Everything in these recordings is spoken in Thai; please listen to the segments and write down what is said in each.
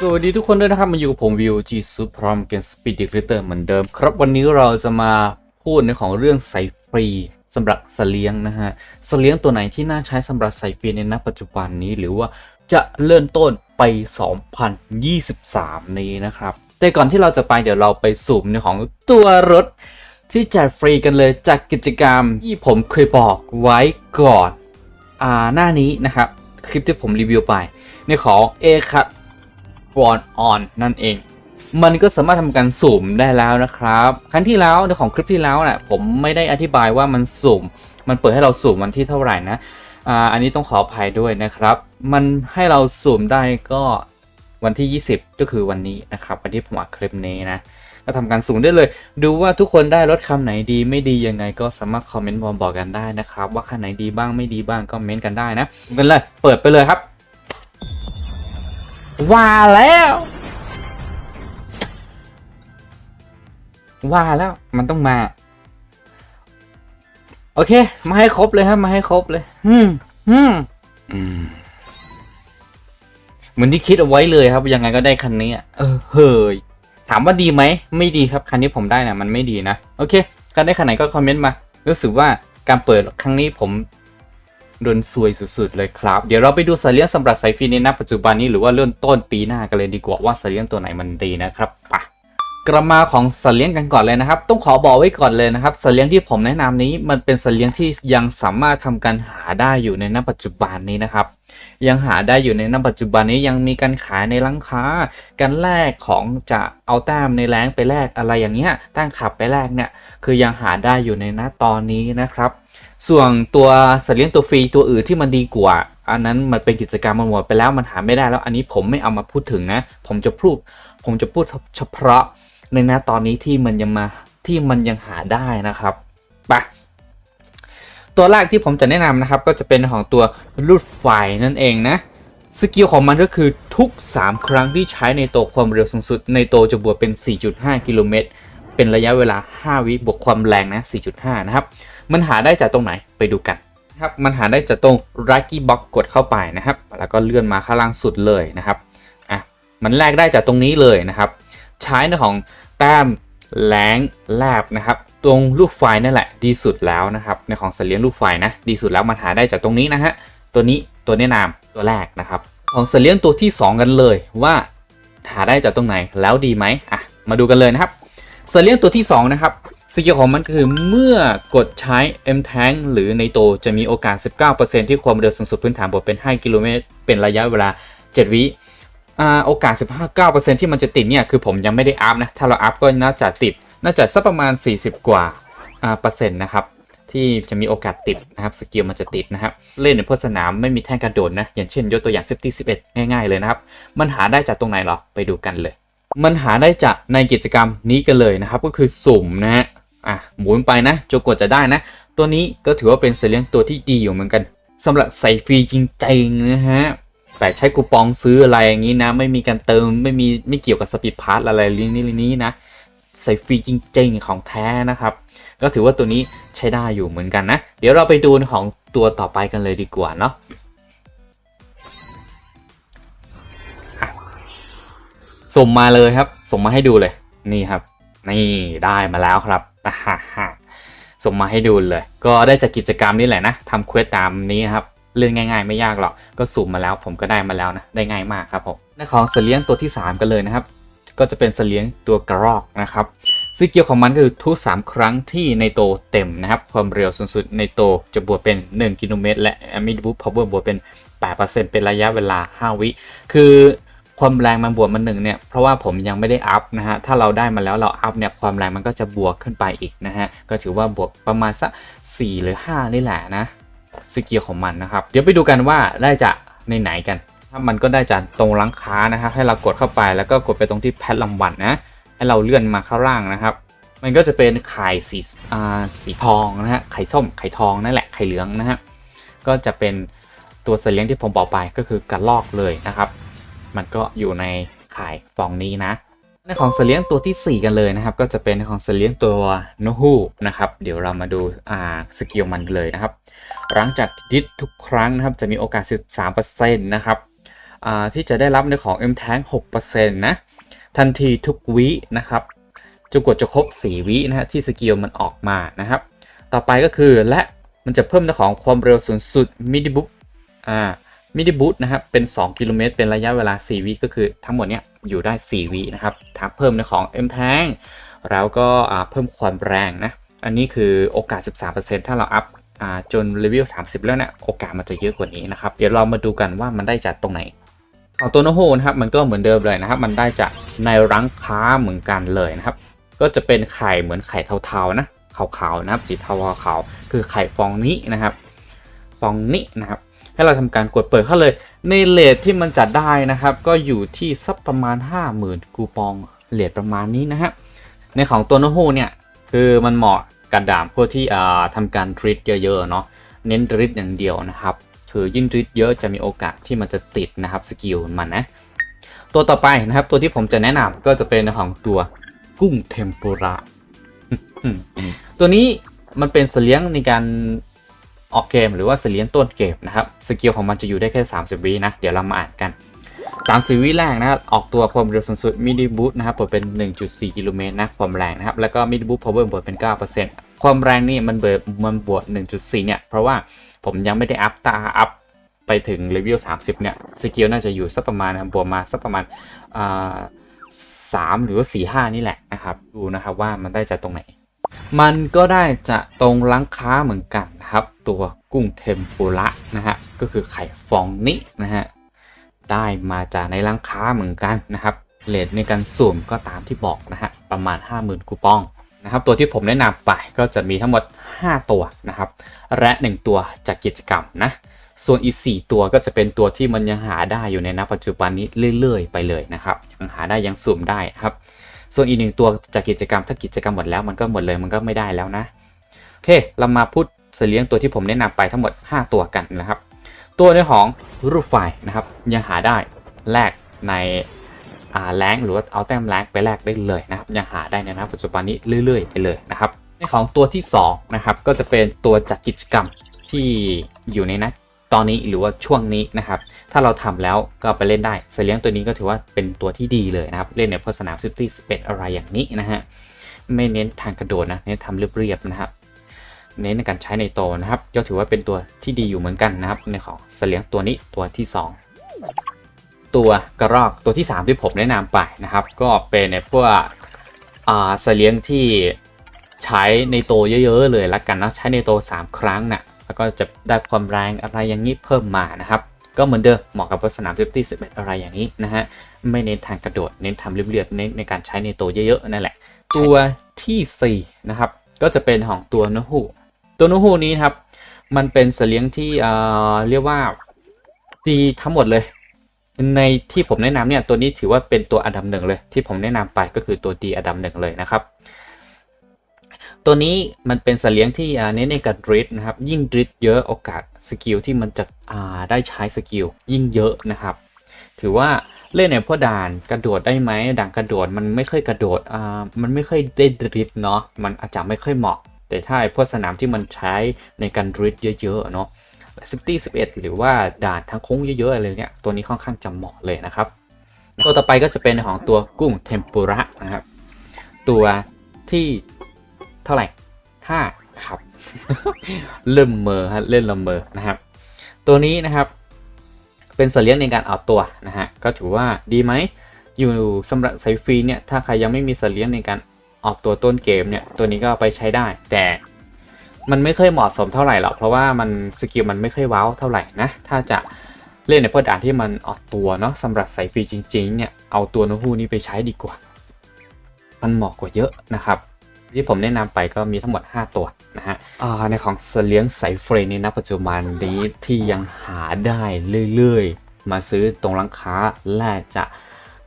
สวัสดีทุกคนด้วยนะครับมาอยู่กับผมวิวจีซูพร้อมเกมสปีดดิกริเตอร์เหมือนเดิม ครับวันนี้เราจะมาพูดในของเรื่องใส่ฟรีสำหรับสเลียงนะฮะสเลียงตัวไหนที่น่าใช้สำหรับใส่ฟรีในณปัจจุบันนี้ หรือว่าจะเริ่มต้นไป 2023 นี้นะครับ แต่ก่อนที่เราจะไปเดี๋ยวเราไปสุ่มในของตัวรถที่แจกฟรีกันเลยจากกิจกรรมที่ผมเคยบอกไว้ก่อนอ่าหน้านี้นะครับคลิปที่ผมรีวิวไปในของ A คั ตวอนออนนั่นเอง มันก็สามารถทำการสุ่มได้แล้วนะครับ ครั้งที่แล้วในของคลิปที่แล้วน่ะผมไม่ได้อธิบายว่ามันสุ่ม มันเปิดให้เราสุ่มวันที่เท่าไหร่นะอ่าอันนี้ต้องขออภัยด้วยนะครับ มันให้เราสุ่มได้ก็วันที่ 20 ก็คือวันนี้นะครับวันที่ผมอัดคลิปนี้นะก็ทำการสุ่มได้เลย ดูว่าทุกคนได้รถคำไหนดีไม่ดียังไงก็สามารถคอมเมนต์บอกกันได้นะครับ ว่าคันไหนดีบ้างไม่ดีบ้างก็เม้นต์กันได้นะกันเลยเปิดไปเลยครับ ว่าแล้ว ว่าแล้วมันต้องมา โอเค มาให้ครบเลยครับมาให้ครบเลย อืมอืมอืมเหมือนที่คิดเอาไว้เลยครับ ยังไงก็ได้คันนี้อะเออเฮ้ยถามว่าดีไหม ไม่ดีครับ คันนี้ผมได้นะมันไม่ดีนะ โอเคการได้คันไหนก็คอมเมนต์มา รู้สึกว่าการเปิดครั้งนี้ผม โดนซวยสุดๆเลยครับ เดี๋ยวเราไปดูสัตว์เลี้ยงสำหรับสายฟรีในณปัจจุบันนี้หรือว่าเริ่มต้นปีหน้ากันเลยดีกว่าว่าสัตว์เลี้ยงตัวไหนมันดีนะครับปะกระมาของสัตว์เลี้ยงกันก่อนเลยนะครับ ต้องขอบอกไว้ก่อนเลยนะครับสัตว์เลี้ยงที่ผมแนะนำนี้มันเป็นสัตว์เลี้ยงที่ยังสามารถทำการหาได้อยู่ในณปัจจุบันนี้นะครับ ยังหาได้อยู่ในณปัจจุบันนี้ยังมีการขายในร้านค้า การแลกของจะเอาแต้มในแรงไปแลกอะไรอย่างเงี้ยแต้มขับไปแลกเนี่ยคือยังหาได้อยู่ในณตอนนี้นะครับ ส่วนตัวสัตว์เลี้ยงตัวฟรีตัวอื่นที่มันดีกว่า อันนั้นมันเป็นกิจกรรมมันหมดไปแล้วมันหาไม่ได้แล้ว อันนี้ผมไม่เอามาพูดถึงนะ ผมจะพูดผมจะพูดเฉพาะในณตอนนี้ที่มันยังมาที่มันยังหาได้นะครับไปตัวแรกที่ผมจะแนะนำนะครับ ก็จะเป็นของตัวลูดไฟนั่นเองนะสกิลของมันก็คือทุก 3 ครั้งที่ใช้ในตัวความเร็วสูงสุด ในตัวจะบวกเป็น 4.5 กิโลเมตรเป็นระยะเวลา 5 วิบวกความแรงนะ 4.5 นะครับ มันหาได้จากตรงไหนไปดูกันนะครับมันหาได้จากตรง Lucky Box กดเข้าไปนะครับ แล้วก็เลื่อนมาข้างล่างสุดเลยนะครับอะมันแลกได้จากตรงนี้เลยนะครับ ใช้ในของแต้มแรงแลบนะครับ ตรงลูกไฟนั่นแหละดีสุดแล้วนะครับในของสัตว์เลี้ยงลูกไฟนะดีสุดแล้วมันหาได้จากตรงนี้นะฮะตัวนี้ตัวแนะนำตัวแรกนะครับ ของสัตว์เลี้ยงตัวที่ 2 กันเลยว่าหาได้จากตรงไหนแล้วดีไหมอะมาดูกันเลยนะครับสัตว์เลี้ยงตัวที่2นะครับ สกิลของมันคือเมื่อกดใช้ M Tank หรือในโตจะมีโอกาส 19%ที่ความเร็วสูงสุดพื้นฐานบวกเป็น 5 กิโลเมตร เป็นระยะเวลา 7 วิอ่าโอกาส 15-9%ที่มันจะติดเนี่ย คือผมยังไม่ได้อัพนะ ถ้าเราอัพก็น่าจะติด น่าจะสักประมาณ 40 กว่าอ่าเปอร์เซ็นต์นะครับ ที่จะมีโอกาสติดนะครับ สกิลมันจะติดนะครับ เล่นในพวกสนามไม่มีแท่งกระโดดนะ อย่างเช่น ยกตัวอย่างเซฟตี้11 ง่ายๆเลยนะครับ มันหาได้จากตรงไหนหรอ ไปดูกันเลย มันหาได้จากในกิจกรรมนี้กันเลยนะครับ ก็คือสุ่มนะฮะ อะหมุนไปนะจนกว่าจะได้นะ ตัวนี้ก็ถือว่าเป็นสัตว์เลียงตัวที่ดีอยู่เหมือนกันสำหรับใส่ฟรีจริงๆนะฮะแต่ใช้คูปองซื้ออะไรอย่างนี้นะ ไม่มีการเติมไม่มีไม่เกี่ยวกับสปีดพาร์ทอะไรลิงก์นี้ลิงก์นี้นะใส่ฟรีจริงๆของแท้นะครับ ก็ถือว่าตัวนี้ใช้ได้อยู่เหมือนกันนะ เดี๋ยวเราไปดูของตัวต่อไปกันเลยดีกว่าเนาะอะส่งมาเลยครับ ส่งมาให้ดูเลย นี่ครับ นี่ได้มาแล้วครับ ฮ่าฮ่าส่งมาให้ดูเลย ก็ได้จากกิจกรรมนี่แหละนะทำเควสตามนี้ครับเล่นง่ายๆ ไม่ยากหรอก ก็สุ่มมาแล้วผมก็ได้มาแล้วนะ ได้ง่ายมากครับผมในของเสลียงตัวที่ 3 กันเลยนะครับ ก็จะเป็นเสลียงตัวกระรอกนะครับสกิลของมันก็คือทุก 3 ครั้งที่ในโตเต็มนะครับ ความเร็วสูงสุดในโตจะบวกเป็น 1 กิโลเมตร และ a m i d b o ost Power บวกเป็น 8%เป็นระยะเวลา 5 วิ คือ ความแรงมันบวกมันหนึ่งเนี่ยเพราะว่าผมยังไม่ได้อัพนะฮะถ้าเราได้มาแล้วเราอัพเนี่ยความแรงมันก็จะบวกขึ้นไปอีกนะฮะก็ถือว่าบวกประมาณสัก4หรือ5นี่แหละนะสกิลของมันนะครับ เดี๋ยวไปดูกันว่าได้จากในไหนกันถ้ามันก็ได้จากตรงร้านค้านะครับ ให้เรากดเข้าไปแล้วก็กดไปตรงที่แพทรางวัลนะให้เราเลื่อนมาข้างล่างนะครับ มันก็จะเป็นไข่สีอ่าสีทองนะฮะไข่ส้มไข่ทองนั่นแหละไข่เหลืองนะฮะก็จะเป็นตัวสัตว์เลี้ยงที่ผมบอกไปก็คือกระลอกเลยนะครับ มันก็อยู่ในไข่ฟองนี้นะ ในของสัตว์เลี้ยงตัวทีสี่ 4 กันเลยนะครับ ก็จะเป็นของสัตว์เลี้ยงตัวนฮูนะครับ เดี๋ยวเรามาดูอ่าสกิลมันเลยนะครับ หลังจากดิสทุกครั้งนะครับ จะมีโอกาส 13%นะครับอ่าที่จะได้รับในของ M Tank 6%นะทันทีทุกวินะครับจนกว่าจะครบ 4 วินะฮะที่สกิลมันออกมานะครับ ต่อไปก็คือและมันจะเพิ่มในของความเร็วสูงสุดมิดิบุ๊กอ่า มิดิบุตนะครับเป็น 2 กิโลเมตร เป็นระยะเวลา 4 วิก็คือทั้งหมดเนี้ยอยู่ได้ 4 วินะครับถ้าเพิ่มในของ M Tank แล้วก็เพิ่มความแรงนะ อันนี้คือโอกาส 13%ถ้าเราอัพอจนเลเวล30 แล้วเนี่ยโอกาสมันจะเยอะกว่านี้นะครับ เดี๋ยวเรามาดูกันว่ามันได้จากตรงไหนของตัวโนโฮนะครับ มันก็เหมือนเดิมเลยนะครับ มันได้จากในรังค้าเหมือนกันเลยนะครับ ก็จะเป็นไข่เหมือนไข่เทาๆนะขาวๆนะครับสีเทาขาวคือไข่ฟองนี้นะครับ ฟองนี้นะครับ ให้เราทำการกดเปิดเข้าเลย ในเลทที่มันจัดได้นะครับ ก็อยู่ที่สักประมาณ 50,000 กูปองเลทประมาณนี้นะฮะในของตัวโนโฮเนี่ยคือมันเหมาะกับดาบพวกที่อ่าทำการทริดเยอะๆเนาะเน้นทริดอย่างเดียวนะครับคือยิ่งทริดเยอะจะมีโอกาสที่มันจะติดนะครับสกิลมันนะตัวต่อไปนะครับตัวที่ผมจะแนะนำก็จะเป็นของตัวกุ้งเทมปุระตัวนี้มันเป็นเสลียงในการ ออกเกมหรือว่าเสเลียงต้นเกมนะครับสกิลของมันจะอยู่ได้แค่ 30 วินะ เดี๋ยวเรามาอ่านกัน 30 วิแรกนะครับออกตัวความเร็วสูงสุดมิดิบูทนะครับเปิดเป็น 1.4 กิโลเมตรนะความแรงนะครับ แล้วก็มิดิบูทพาวเวอร์บวกเป็น 9%ความแรงนี่มันเบิดมันบวก1.4 เนี่ย เพราะว่าผมยังไม่ได้อัพตาอัพไปถึงเลเวล30 เนี่ยสกิลน่าจะอยู่สักประมาณบวกมาสักประมาณอ่าสามหรือว่าสี่ห้านี่แหละนะครับ ดูนะครับว่ามันได้จากตรงไหน มันก็ได้จะตรงร้านค้าเหมือนกันนะครับ ตัวกุ้งเทมปุระนะฮะก็คือไข่ฟองนี้นะฮะได้มาจากในร้านค้าเหมือนกันนะครับเลทในการสุ่มก็ตามที่บอกนะฮะประมาณ 50,000 คูปองนะครับตัวที่ผมแนะนำไปก็จะมีทั้งหมด 5 ตัวนะครับ และ 1 ตัวจากกิจกรรมนะส่วนอีก 4 ตัวก็จะเป็นตัวที่มันยังหาได้อยู่ในณปัจจุบันนี้เรื่อยๆ ไปเลยนะครับยังหาได้ยังสุ่มได้ครับ ส่วนอีกหนึ่งตัวจากกิจกรรมถ้ากิจกรรมหมดแล้วมันก็หมดเลยมันก็ไม่ได้แล้วนะโอเค เรามาพูดเสเลียงตัวที่ผมแนะนำไปทั้งหมด 5 ตัวกันนะครับ ตัวในของรูปไฟนะครับยังหาได้แลกในอ่าแรงหรือว่าเอาแต้มแรงไปแลกได้เลยนะครับยังหาได้ในณปัจจุบันนี้เรื่อยๆไปเลยนะครับในของตัวที่2นะครับก็จะเป็นตัวจากกิจกรรมที่อยู่ในนะตอนนี้หรือว่าช่วงนี้นะครับ ถ้าเราทำแล้วก็ไปเล่นได้เสเลียงตัวนี้ก็ถือว่าเป็นตัวที่ดีเลยนะครับ เล่นในพวกสนามซิตี้สเปดอะไรอย่างนี้นะฮะ ไม่เน้นทางกระโดดนะ เน้นทำเรียบๆนะครับ เน้นในการใช้ในโตนะครับก็ถือว่าเป็นตัวที่ดีอยู่เหมือนกันนะครับ ในของเสเลียงตัวนี้ตัวที่ 2 ตัวกระรอกตัวที่ 3 ที่ผมแนะนำไปนะครับ ก็เป็นในพวกอ่าเสเลียงที่ใช้ในโตเยอะๆเลยละกันนะใช้ในโต 3 ครั้งนะ่ะแล้วก็จะได้ความแรงอะไรอย่างนี้เพิ่มมานะครับ ก็เหมือนเดิมเหมาะกับสนามเซฟตี้สิบเอ็ดอะไรอย่างนี้นะฮะ ไม่เน้นทางกระโดด เน้นทำเรียบๆเน้นในการใช้ในตัวเยอะๆนั่นแหละ ตัวทีสี่4นะครับก็จะเป็นของตัวนูฮูตัวนูฮูนี้ครับมันเป็นเสลียงที่เอ่อเรียกว่าดีทั้งหมดเลย ในที่ผมแนะนำเนี่ยตัวนี้ถือว่าเป็นตัวอันดับหนึ่งเลย ที่ผมแนะนำไปก็คือตัวดีอันดับหนึ่งเลยนะครับ ตัวนี้มันเป็นสัตว์เลี้ยงที่เน้นในการดริฟนะครับ ยิ่งดริฟเยอะโอกาสสกิลที่มันจะได้ใช้สกิลยิ่งเยอะนะครับ ถือว่าเล่นในพวกด่านกระโดดได้ไหมด่านกระโดดมันไม่ค่อยกระโดดอ่ามันไม่ค่อยได้ดริฟเนาะมันอาจจะไม่ค่อยเหมาะ แต่ถ้าพวกสนามที่มันใช้ในการดริฟเยอะๆเนาะซิตี้สิบเอ็ดหรือว่าด่านทางโค้งเยอะๆอะไรเนี่ยตัวนี้ค่อนข้างจะเหมาะเลยนะครับ ตัวต่อไปก็จะเป็นของตัวกุ้งเทมปุระนะครับ ตัวที่ เท่าไหร่ห้าครับเริ่มเมอฮะเล่นละเมอนะครับตัวนี้นะครับเป็นสัตว์เลี้ยงในการเอาตัวนะฮะก็ถือว่าดีไหมอยู่สำหรับสายฟรีเนี่ยถ้าใครยังไม่มีสัตว์เลี้ยงในการออกตัวต้นเกมเนี่ยตัวนี้ก็ไปใช้ได้ แต่มันไม่ค่อยเหมาะสมเท่าไหร่หรอกเพราะว่ามันสกิลมันไม่ค่อยว้าวเท่าไหร่นะถ้าจะเล่นในพวกด่านที่มันออกตัวเนาะสำหรับสายฟรีจริงๆเนี่ยเอาตัวนูฮูนี้ไปใช้ดีกว่า มันเหมาะกว่าเยอะนะครับ ที่ผมแนะนำไปก็มีทั้งหมด 5 ตัวนะฮะในของเสเลียงสายเฟรนในณปัจจุบันนี้ที่ยังหาได้เรื่อยๆ มาซื้อตรงร้านค้าแลกจะ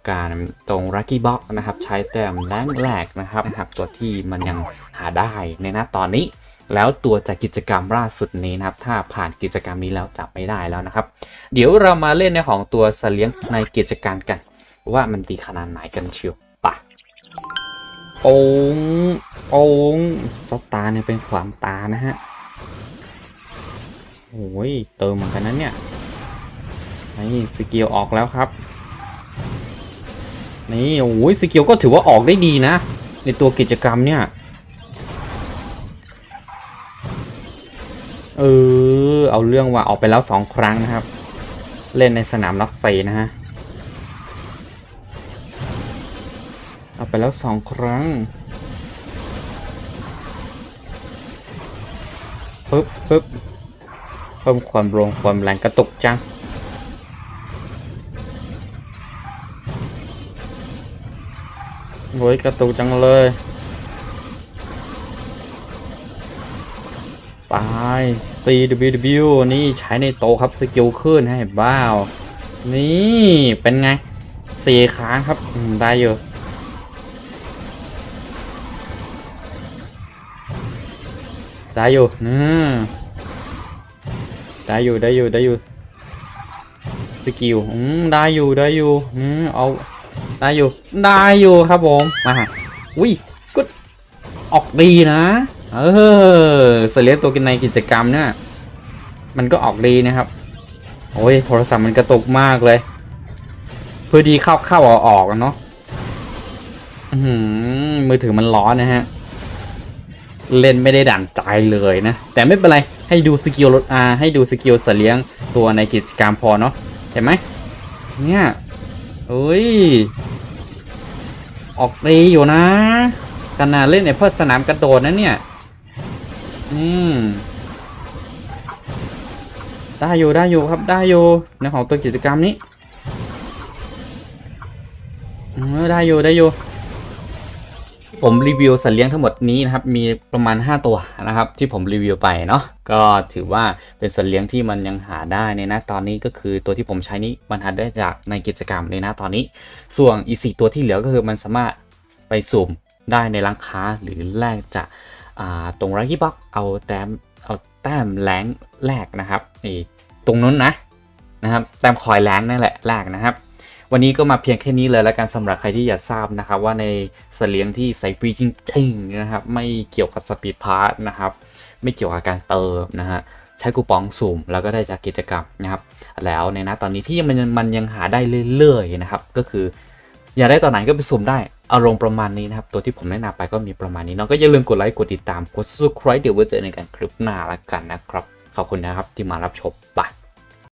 การตรงรักกี้บ็อกนะครับ ใช้แต้มแรงแรกนะครับหากตัวที่มันยังหาได้ในณตอนนี้ แล้วตัวจากกิจกรรมล่าสุดนี้นะครับ ถ้าผ่านกิจกรรมนี้แล้วจับไม่ได้แล้วนะครับ เดี๋ยวเรามาเล่นในของตัวเสเลียงในกิจการกัน ว่ามันดีขนาดไหนกันเชียวปะ โอ้งโอ้งสตาร์เนี่ยเป็นขวามตานะฮะโอ้ยเติมเหมือนกันนั้นเนี่ยโอ้นี่สกิลออกแล้วครับนี่โอ้ยสกิลก็ถือว่าออกได้ดีนะ ในตัวกิจกรรมเนี่ยเออเอาเรื่องว่าออกไปแล้วสองครั้งนะครับ เล่นในสนามนักเซนะฮะ ไปแล้วสองครั้งปึ๊บปึ๊บเพิ่มความแรงความแรงกระตุกจังโอ้ยกระตุกจังเลยไป CWW นี่ใช้ในโตครับสกิลขึ้นให้บ้าว นี่เป็นไงสี่ครั้งครับได้อยู่ ได้อยู่อืมได้อยู่ได้อยู่ได้อยู่สกิลอืมได้อยู่ได้อยู่อืมเอาได้อยู่ได้อยู่ครับผมมาอุ้ยก็ออกดีนะเออเสลียตัวกินในกิจกรรมเนี่ยมันก็ออกดีนะครับ โอ้ยโทรศัพท์มันกระตุกมากเลย เพื่อดีเข้าเข้าออกออกเนาะมือถือมันร้อนนะฮะ เล่นไม่ได้ดั่งใจเลยนะ แต่ไม่เป็นไรให้ดูสกิลรถอาให้ดูสกิลเสลียงตัวในกิจกรรมพอเนาะเห็นไหมเนี่ยเอ้ย ออกดีอยู่นะขนาดเล่นในเพิดสนามกระโดดนะเนี่ย อืม ได้อยู่ได้อยู่ครับได้อยู่ในของตัวกิจกรรมนี้เออได้อยู่ได้อยู่ ผมรีวิวสัตว์เลี้ยงทั้งหมดนี้นะครับมีประมาณ 5 ตัวนะครับ ที่ผมรีวิวไปเนาะก็ถือว่าเป็นสัตว์เลี้ยงที่มันยังหาได้ในน้าตอนนี้ก็คือตัวที่ผมใช้นี้มันหาได้จากในกิจกรรมในน้าตอนนี้ ส่วนอีสี่ตัวที่เหลือก็คือมันสามารถไปสุ่มได้ในร้านค้าหรือแลกจากตรงไรที่บ็อกเอาแต้มเอาแต้มแรงแลกนะครับนี่ตรงนั้นนะนะครับแต้มคอยแรงนั่นแหละแลกนะครับ วันนี้ก็มาเพียงแค่นี้เลยแล้วกันสำหรับใครที่อยากทราบนะครับว่าในสเลียงที่ใส่ฟรีจริงๆนะครับไม่เกี่ยวกับสปีดพาร์ทนะครับไม่เกี่ยวกับการเติมนะฮะใช้คูปองสุ่มแล้วก็ได้จากกิจกรรมนะครับแล้วในนะตอนนี้ที่มันยังมันยังหาได้เรื่อยๆนะครับก็คืออยากได้ตอนไหนก็ไปสุ่มได้อารมณ์ประมาณนี้นะครับ ตัวที่ผมแนะนำไปก็มีประมาณนี้เนาะก็อย่าลืมกดไลค์กดติดตามกด subscribe เดี๋ยวไว้เจอในกันคลิปหน้าละกันนะครับ ขอบคุณนะครับที่มารับชมบาย